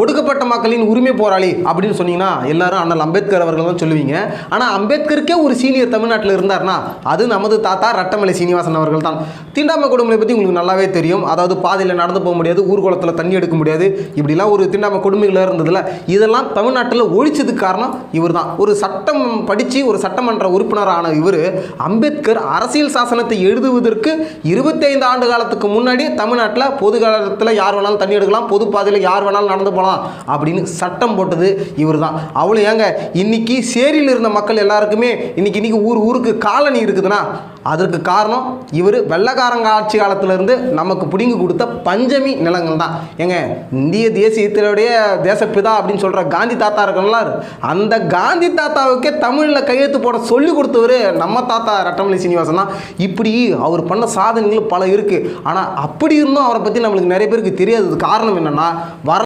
ஒடுக்கப்பட்ட மக்களின் உரிமை போராளி அப்படின்னு சொன்னீங்கன்னா எல்லாரும் அண்ணல் அம்பேத்கர் அவர்கள் தான் சொல்லுவீங்க. ஆனால் அம்பேத்கருக்கே ஒரு சீனியர் தமிழ்நாட்டில் இருந்தார்னா அது நமது தாத்தா ரட்டமலை சீனிவாசன் அவர்கள் தான். தீண்டாமை கொடுமை பற்றி உங்களுக்கு நல்லாவே தெரியும். அதாவது பாதையில் நடந்து போக முடியாது ஊர்குளத்தில் தண்ணி எடுக்க முடியாது. இப்படிலாம் ஒரு தீண்டாமை கொடுமைகள் இருந்ததில்ல இதெல்லாம் தமிழ்நாட்டில் ஒழிச்சதுக்கு காரணம் இவர் தான். ஒரு சட்டம் படித்து ஒரு சட்டமன்ற உறுப்பினரான இவர் அம்பேத்கர் அரசியல் சாசனத்தை எழுதுவதற்கு இருபத்தைந்து ஆண்டு காலத்துக்கு முன்னாடி தமிழ்நாட்டில் பொது காலத்தில் யார் வேணாலும் தண்ணி எடுக்கலாம் பொது பாதையில் யார் வேணாலும் நடந்து போகலாம். அப்படின்னு சட்டம் போட்டது இவர் தான் அவ்வளோ ஏங்க இன்னைக்கு சேரியில் இருந்த மக்கள் எல்லாருக்குமே இன்னைக்கு இன்னைக்கு ஊர் ஊருக்கு காலனி இருக்குதுன்னா அதற்கு காரணம் இவர் வெள்ளக்காரங்க ஆட்சி காலத்திலேருந்து நமக்கு பிடுங்கி கொடுத்த பஞ்சமி நிலங்கள் தான் ஏங்க இந்திய தேசியத்தினுடைய தேசப்பிதா அப்படின்னு சொல்கிற காந்தி தாத்தா இருக்கணும்ல அந்த காந்தி தாத்தாவுக்கே தமிழில் கையெழுத்து போட சொல்லி கொடுத்தவர் நம்ம தாத்தா ரட்டமலை சீனிவாசன் தான். இப்படி அவர் பண்ண சாதனைகள் பல இருக்குது ஆனால் அப்படி இருந்தும் அவரை பற்றி நம்மளுக்கு நிறைய பேருக்கு தெரியாதது காரணம் என்னென்னா வர